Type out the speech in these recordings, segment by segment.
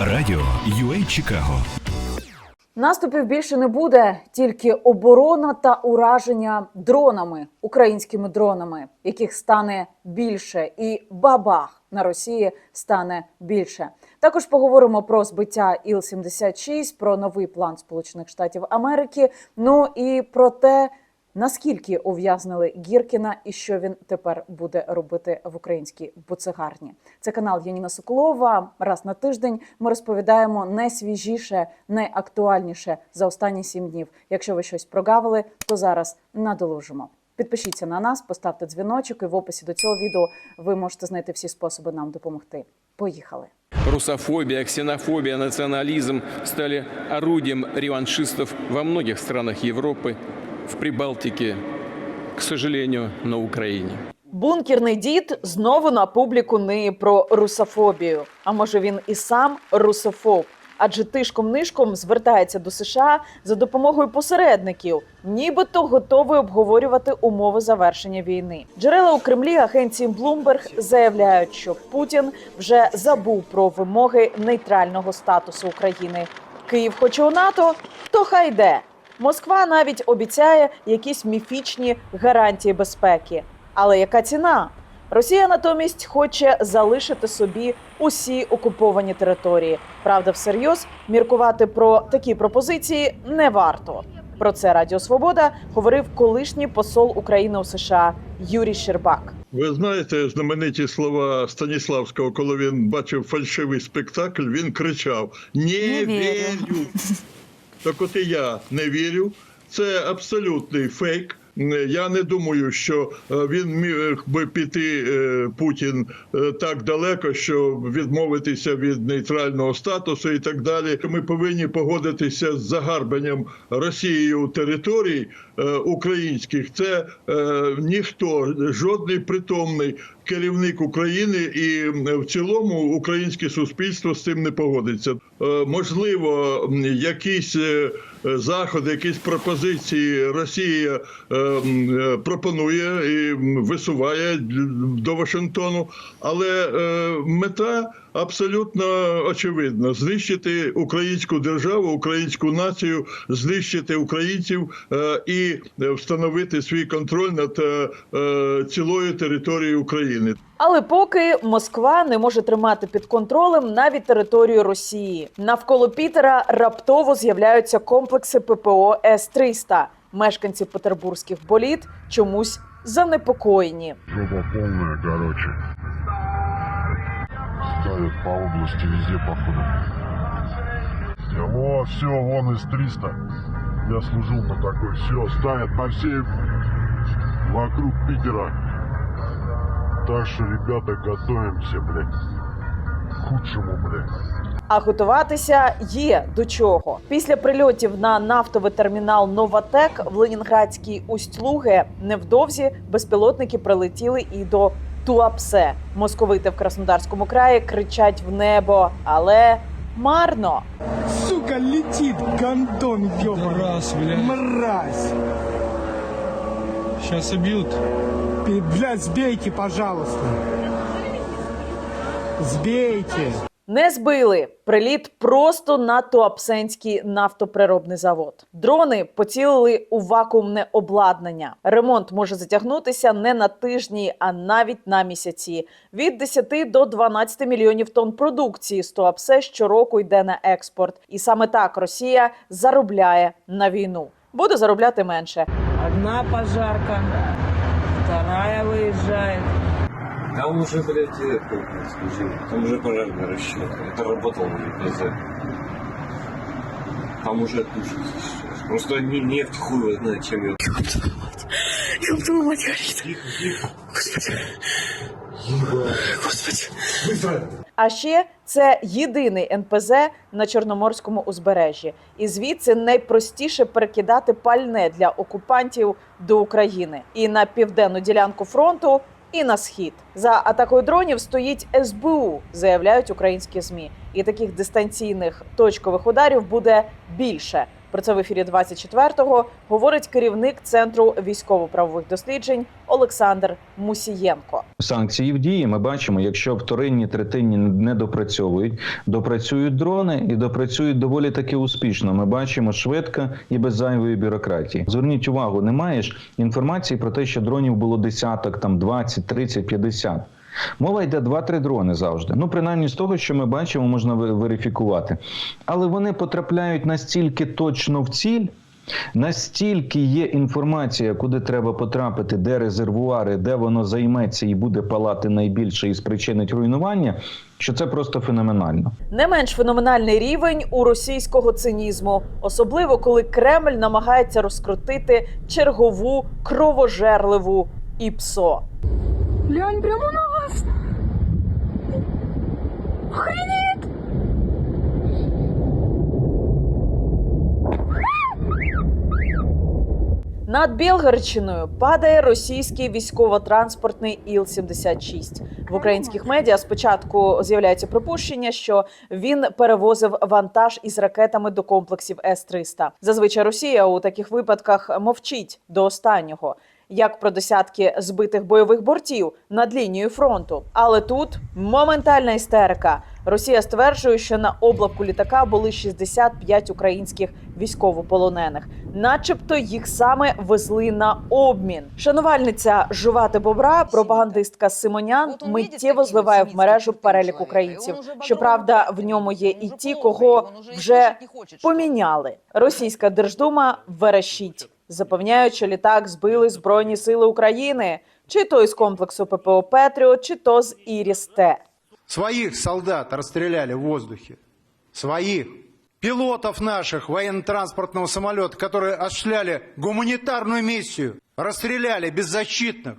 Радіо UA Чикаго Наступів більше не буде, тільки оборона та ураження дронами, українськими дронами, яких стане більше, і бабах на Росії стане більше. Також поговоримо про збиття Іл-76, про новий план Сполучених Штатів Америки. Ну і про те, наскільки ув'язнили Гіркіна і що він тепер буде робити в українській буцегарні. Це канал Яніна Соколова. Раз на тиждень ми розповідаємо найсвіжіше, найактуальніше за останні сім днів. Якщо ви щось прогавили, то зараз надолужимо. Підпишіться на нас, поставте дзвіночок, і в описі до цього відео ви можете знайти всі способи нам допомогти. Поїхали! Русофобия, ксенофобия, национализм стали орудием реваншистов во многих странах Европы, в Прибалтике, к сожалению, на Украине. Бункерний дід знову на публіку ниє про русофобію. А може він і сам русофоб? Адже тишком нишком звертається до США за допомогою посередників, нібито готовий обговорювати умови завершення війни. Джерела у Кремлі агенції Bloomberg заявляють, що Путін вже забув про вимоги нейтрального статусу України. Київ хоче у НАТО, то хай йде. Москва навіть обіцяє якісь міфічні гарантії безпеки. Але яка ціна? Росія натомість хоче залишити собі усі окуповані території. Правда, всерйоз міркувати про такі пропозиції не варто. Про це Радіо Свобода говорив колишній посол України у США Юрій Щербак. Ви знаєте знамениті слова Станіславського, коли він бачив фальшивий спектакль, він кричав: Не, вірю». Так от і я не вірю. Це абсолютний фейк. Я не думаю, що е, він міг би піти е, Путін е, так далеко, що відмовитися від нейтрального статусу і так далі. Ми повинні погодитися з загарбанням Росією територій українських. Це е, ніхто, жодний притомний керівник України і е, в цілому українське суспільство з цим не погодиться. Е, Можливо, якісь е, е, заходи, якісь пропозиції Росія е, е, пропонує і висуває до Вашингтону, але е, мета абсолютно очевидна: знищити українську державу, українську націю, знищити українців е, і е, встановити свій контроль над е, е, цілою територією України. Але поки Москва не може тримати під контролем навіть територію Росії. Навколо Пітера раптово з'являються комплекси ППО С-300. Мешканці петербурзьких боліт чомусь занепокоєні. Жопа полная, короче. Ставят по области везде, походу. О, все, вон из 300. Я служил на такой. Все, ставят по всей вокруг Питера. Так что, ребята, готовимся, блядь. К худшему, блядь. А готуватися є до чого. Після прильотів на нафтовий термінал Новатек в Ленінградській Усть-Луге невдовзі безпілотники прилетіли і до Туапсе. Московити в Краснодарському краї кричать в небо, але марно. Сука, летит гондон, ёбаный. Раз, блядь. Мразь. Сейчас убьют. Блядь, сбейте, пожалуйста. Сбейте. Не збили приліт просто на Туапсенський нафтоприробний завод. Дрони поцілили у вакуумне обладнання. Ремонт може затягнутися не на тижні, а навіть на місяці. Від 10 до 12 мільйонів тонн продукції з Туапсе щороку йде на експорт. І саме так Росія заробляє на війну. Буде заробляти менше. Одна пожарка, вторая выезжает. Там уже, блядь, это, скажи, там уже пожарный расчет. Это работал на ЕПЗ. Там уже тушится сейчас. Просто не нефть хуй его знает, чем ее... А ще це єдиний НПЗ на Чорноморському узбережжі, і звідси найпростіше перекидати пальне для окупантів до України і на південну ділянку фронту, і на схід. За атакою дронів стоїть СБУ, заявляють українські змі. І таких дистанційних точкових ударів буде більше. Про це в ефірі 24-го говорить керівник центру військово-правових досліджень Олександр Мусієнко. санкції в дії. Ми бачимо, якщо вторинні третинні не допрацьовують, допрацюють дрони і допрацюють доволі таки успішно. Ми бачимо швидко і без зайвої бюрократії. Зверніть увагу, немає ж інформації про те, що дронів було десяток, там 20, 30, 50. Мова йде 2-3 дрони завжди. Ну, принаймні з того, що ми бачимо, можна ве- верифікувати. Але вони потрапляють настільки точно в ціль. Настільки є інформація, куди треба потрапити, де резервуари, де воно займеться і буде палати найбільше і спричинить руйнування, що це просто феноменально. Не менш феноменальний рівень у російського цинізму, особливо коли Кремль намагається розкрутити чергову кровожерливу ІПСО. Глянь прямо на вас! Охренеть! Над Білгородщиною падає російський військово-транспортний Іл-76. В українських медіа спочатку з'являється припущення, що він перевозив вантаж із ракетами до комплексів С-300. Зазвичай Росія у таких випадках мовчить до останнього. Як про десятки збитих бойових бортів над лінією фронту, але тут моментальна істерика. Росія стверджує, що на облавку літака були 65 українських військовополонених, начебто їх саме везли на обмін. Шанувальниця жувати бобра, пропагандистка Симонян, миттєво зливає в мережу перелік українців. Щоправда, в ньому є і ті, кого вже поміняли. Російська держдума верещить, запевняють, що літак збили збройні сили України, чи то із комплексу ППО Петріот, чи то з Іріс Т. Своих солдат расстреляли в воздухе. Своих. Пилотов наших военно-транспортного самолета, которые осуществляли гуманитарную миссию, расстреляли беззащитных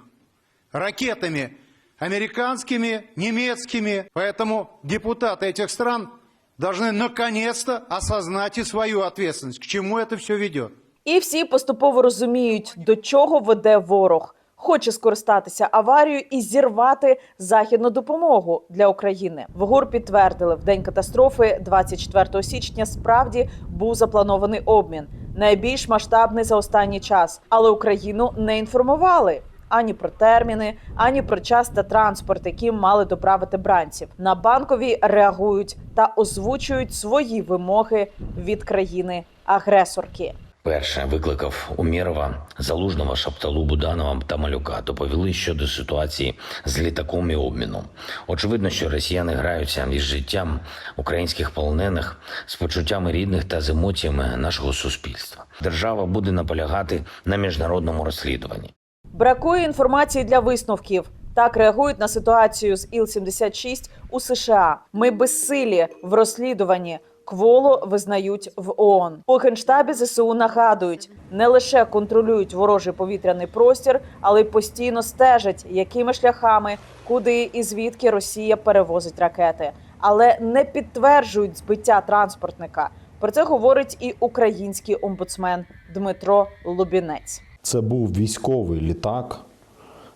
ракетами американскими, немецкими. Поэтому депутаты этих стран должны наконец-то осознать и свою ответственность. К чему это все ведет? І всі поступово розуміють, до чого веде ворог. Хоче скористатися аварією і зірвати західну допомогу для України. В ГУР підтвердили, в день катастрофи, 24 січня, справді був запланований обмін, найбільш масштабний за останній час. Але Україну не інформували ані про терміни, ані про час та транспорт, яким мали доправити бранців. На банкові реагують та озвучують свої вимоги від країни агресорки. Перше викликав Умєрова, Залужного, Шапталу, Буданова та Малюка. Доповіли щодо ситуації з літаком і обміном. Очевидно, що росіяни граються із життям українських полонених з почуттями рідних та з емоціями нашого суспільства. Держава буде наполягати на міжнародному розслідуванні. Бракує інформації для висновків. Так реагують на ситуацію з Іл-76 у США. Ми безсилі в розслідуванні. Кволо визнають в ООН. У генштабі ЗСУ нагадують, не лише контролюють ворожий повітряний простір, але й постійно стежать, якими шляхами, куди і звідки Росія перевозить ракети, але не підтверджують збиття транспортника. Про це говорить і український омбудсмен Дмитро Лубінець. Це був військовий літак.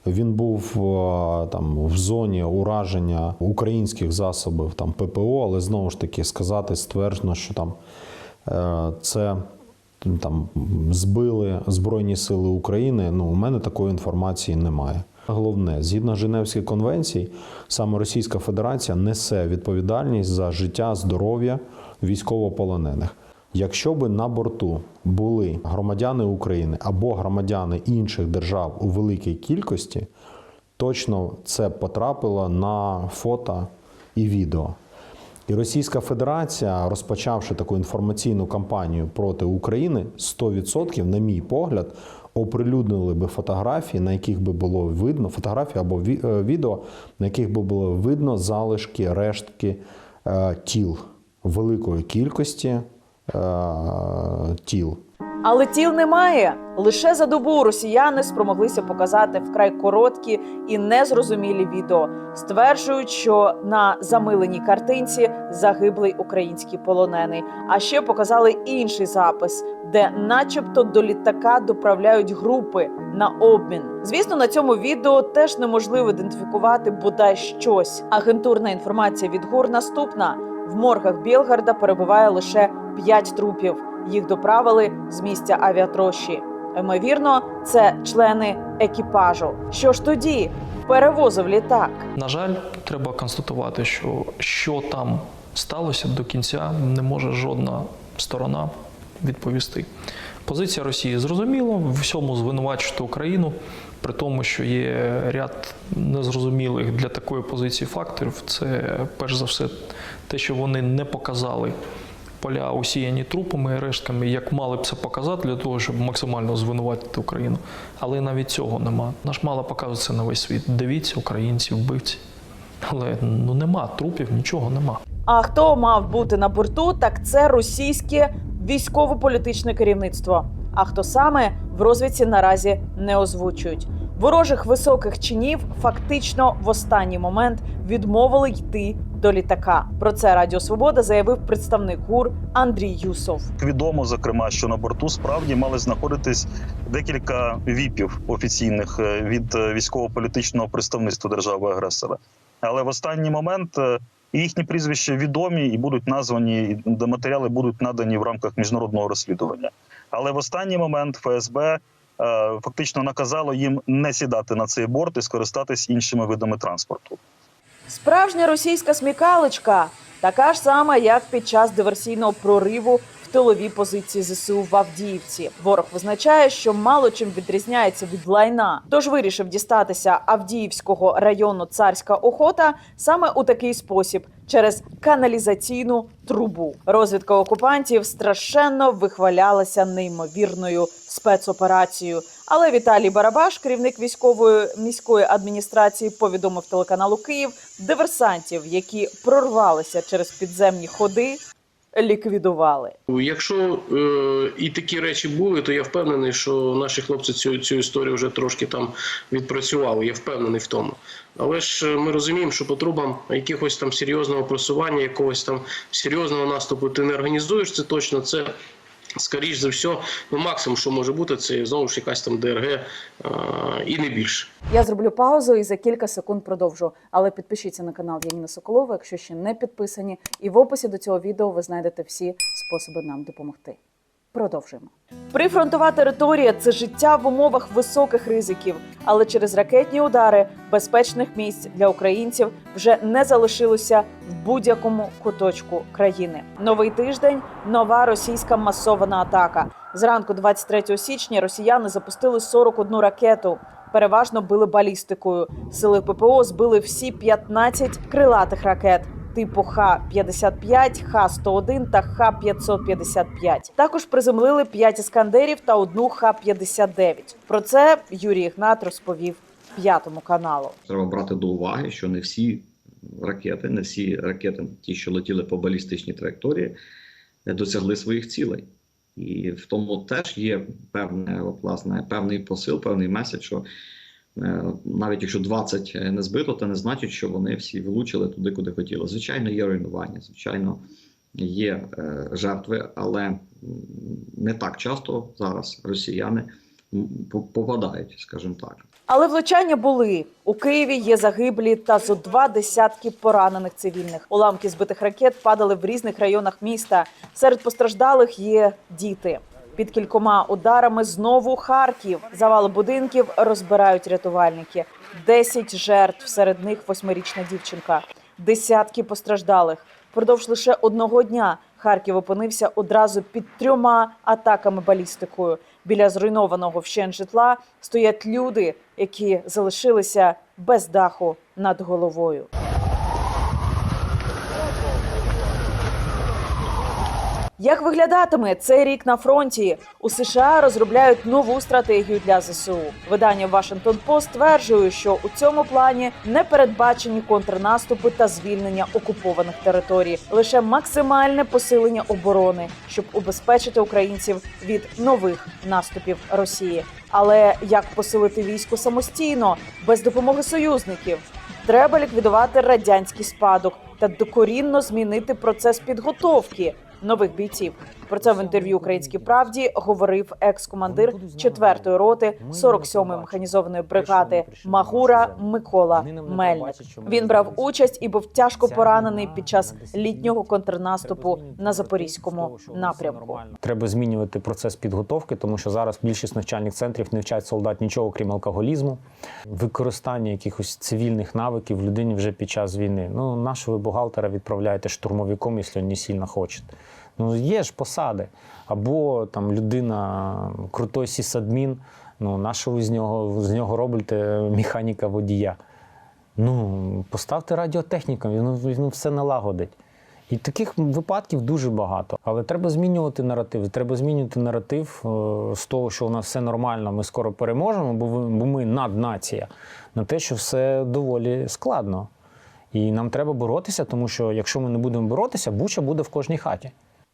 Він був е, там в зоні ураження українських засобів там ППО, але знову ж таки сказати стверджено, що там е, це там збили Збройні Сили України. Ну, у мене такої інформації немає. Головне, згідно Женевських конвенцій, саме Російська Федерація несе відповідальність за життя, здоров'я військовополонених. Якщо би на борту були громадяни України або громадяни інших держав у великій кількості, точно це потрапило на фото і відео. І Російська Федерація, розпочавши таку інформаційну кампанію проти України, 100%, на мій погляд, оприлюднили би фотографії, на яких би було видно фотографії або е, відео, на яких би було видно залишки, рештки е, тіл великої кількості тіл. Але тіл немає. Лише за добу росіяни спромоглися показати вкрай короткі і незрозумілі відео. Стверджують, що на замиленій картинці загиблий український полонений. А ще показали інший запис, де, начебто, до літака доправляють групи на обмін. Звісно, на цьому відео теж неможливо ідентифікувати бодай щось. Агентурна інформація від ГУР наступна: в моргах Білгарда перебуває лише 5 трупів. їх доправили з місця авіатрощі. Ймовірно, це члени екіпажу. Що ж тоді перевозив літак? На жаль, треба констатувати, що що там сталося до кінця, не може жодна сторона відповісти. Позиція Росії зрозуміла, в всьому звинувачувати Україну, при тому, що є ряд незрозумілих для такої позиції факторів. Це перш за все те, що вони не показали поля усіяні трупами і рештками, як мали б це показати для того, щоб максимально звинуватити Україну. Але навіть цього нема. Наш мало показує це на весь світ. Дивіться, українці, вбивці. Але ну нема трупів, нічого нема. А хто мав бути на борту, так це російське військово-політичне керівництво. А хто саме в розвідці наразі не озвучують. Ворожих високих чинів фактично в останній момент відмовили йти до літака. Про це Радіо Свобода заявив представник ГУР Андрій Юсов. Відомо, зокрема, що на борту справді мали знаходитись декілька віпів офіційних е, від е, військово-політичного представництва держави-агресора. Але в останній момент е, їхні прізвища відомі і будуть названі, і матеріали будуть надані в рамках міжнародного розслідування. Але в останній момент ФСБ е, фактично наказало їм не сідати на цей борт і скористатись іншими видами транспорту. Справжня російська смікалочка така ж сама, як під час диверсійного прориву тилові позиції ЗСУ в Авдіївці. Ворог визначає, що мало чим відрізняється від лайна. Тож вирішив дістатися Авдіївського району Царська охота саме у такий спосіб через каналізаційну трубу. Розвідка окупантів страшенно вихвалялася неймовірною спецоперацією. Але Віталій Барабаш, керівник військової міської адміністрації, повідомив телеканалу Київ диверсантів, які прорвалися через підземні ходи, ліквідували. Якщо е, і такі речі були, то я впевнений, що наші хлопці цю, цю історію вже трошки там відпрацювали. Я впевнений в тому. Але ж е, ми розуміємо, що по трубам якогось там серйозного просування, якогось там серйозного наступу ти не організуєш. Це точно це. Скоріш за все, ну максимум, що може бути, це знову ж якась там ДРГ а, і не більше. Я зроблю паузу і за кілька секунд продовжу. Але підпишіться на канал Яніна Соколова, якщо ще не підписані. І в описі до цього відео ви знайдете всі способи нам допомогти. Продовжуємо. Прифронтова територія це життя в умовах високих ризиків, але через ракетні удари безпечних місць для українців вже не залишилося в будь-якому куточку країни. Новий тиждень нова російська масована атака. Зранку, 23 січня, росіяни запустили 41 ракету. Переважно били балістикою. Сили ППО збили всі 15 крилатих ракет типу Х-55, Х-101 та Х-555. Також приземлили 5 іскандерів та одну Х-59. Про це Юрій Ігнат розповів п'ятому каналу. Треба брати до уваги, що не всі ракети, не всі ракети, ті, що летіли по балістичній траєкторії, досягли своїх цілей. І в тому теж є певне, власне, певний посил, певний меседж, що навіть якщо 20 не збито, це не значить, що вони всі влучили туди, куди хотіли. Звичайно, є руйнування, звичайно, є е, жертви, але не так часто зараз росіяни попадають, скажімо так. Але влучання були у Києві. Є загиблі та зо два десятки поранених цивільних. Уламки збитих ракет падали в різних районах міста. Серед постраждалих є діти. Під кількома ударами знову Харків. Завали будинків розбирають рятувальники. Десять жертв, серед них восьмирічна дівчинка. Десятки постраждалих. Впродовж лише одного дня Харків опинився одразу під трьома атаками балістикою. Біля зруйнованого вщент житла стоять люди, які залишилися без даху над головою. Як виглядатиме цей рік на фронті? У США розробляють нову стратегію для ЗСУ. Видання Washington Post стверджує, що у цьому плані не передбачені контрнаступи та звільнення окупованих територій, лише максимальне посилення оборони, щоб убезпечити українців від нових наступів Росії. Але як посилити військо самостійно без допомоги союзників? Треба ліквідувати радянський спадок та докорінно змінити процес підготовки нових бійців. Про це в інтерв'ю Українській правді говорив екс-командир 4-ї роти 47-ї механізованої бригади Магура Микола Мельник. Він брав участь і був тяжко поранений під час літнього контрнаступу на запорізькому напрямку. Треба змінювати процес підготовки, тому що зараз більшість навчальних центрів не вчать солдат нічого, крім алкоголізму, використання якихось цивільних навиків людині вже під час війни. Ну, нашого бухгалтера відправляєте штурмовиком, якщо не сильно хочете. Ну, є ж посади. Або там людина крутой сісадмін, ну, нашого з нього, з нього робите механіка водія. Ну, поставте радіотехніка, він, він все налагодить. І таких випадків дуже багато. Але треба змінювати наратив. Треба змінювати наратив е, з того, що у нас все нормально, ми скоро переможемо, ви- бо ми наднація, на те, що все доволі складно. І нам треба боротися, тому що якщо ми не будемо боротися, буча буде в кожній хаті.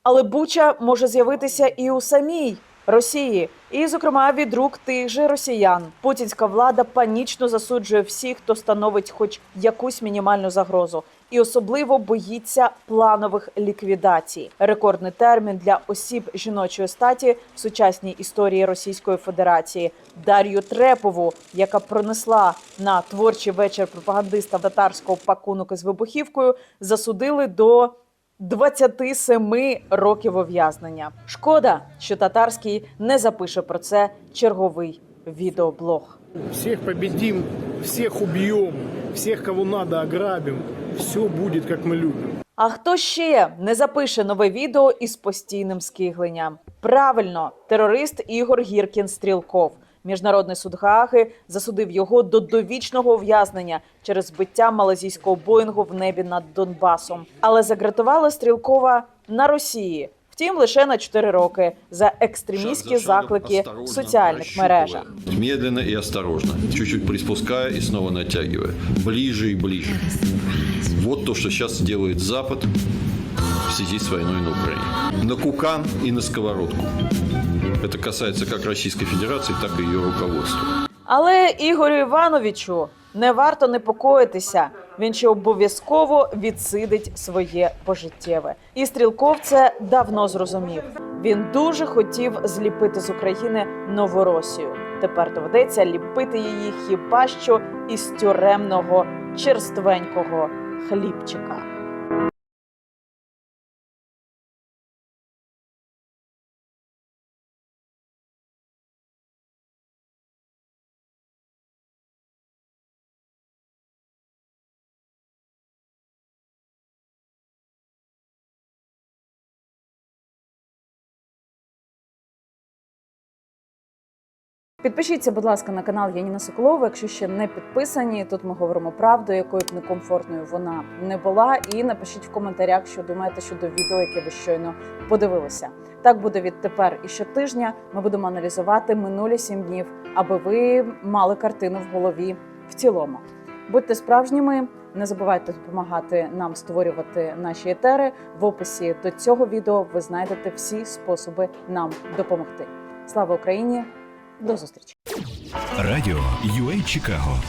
Але Буча може з'явитися і у самій Росії, і, зокрема, від рук тих же росіян. Путінська влада панічно засуджує всіх, хто становить хоч якусь мінімальну загрозу, і особливо боїться планових ліквідацій. Рекордний термін для осіб жіночої статі в сучасній історії Російської Федерації Дар'ю Трепову, яка пронесла на творчий вечір пропагандиста татарського пакунок із вибухівкою, засудили до 27 років ув'язнення. Шкода, що татарський не запише про це черговий відеоблог. Всех победим, всех убьем, всех, кого надо, ограбим. Все будет, как мы любим. А хто ще не запише нове відео із постійним скигленням? Правильно, терорист Ігор Гіркін Стрілков. Міжнародний суд Гааги засудив його до довічного ув'язнення через збиття малазійського боїнгу в небі над Донбасом. Але загратували Стрілкова на Росії. Втім, лише на 4 роки за екстремістські заклики в соціальних мережах. Медленно и осторожно, чуть-чуть приспуская и снова натягивая. Ближе и ближе. Вот то, что сейчас делает Запад в связи с войной на Украине. На кукан и на сковородку. Это касается как Российской Федерации, так и ее руководства. Але Ігорю Івановичу не варто непокоїтися. Він ще обов'язково відсидить своє пожиттєве. І стрілков це давно зрозумів. Він дуже хотів зліпити з України Новоросію. Тепер доведеться ліпити її хіба що із тюремного черственького хлібчика. Підпишіться, будь ласка, на канал Яніна Соколова, якщо ще не підписані. Тут ми говоримо правду, якою б некомфортною вона не була. І напишіть в коментарях, що думаєте щодо відео, яке ви щойно подивилися. Так буде відтепер і щотижня. Ми будемо аналізувати минулі сім днів, аби ви мали картину в голові в цілому. Будьте справжніми, не забувайте допомагати нам створювати наші етери. В описі до цього відео ви знайдете всі способи нам допомогти. Слава Україні! До зустрічі! Радіо UA Чикаго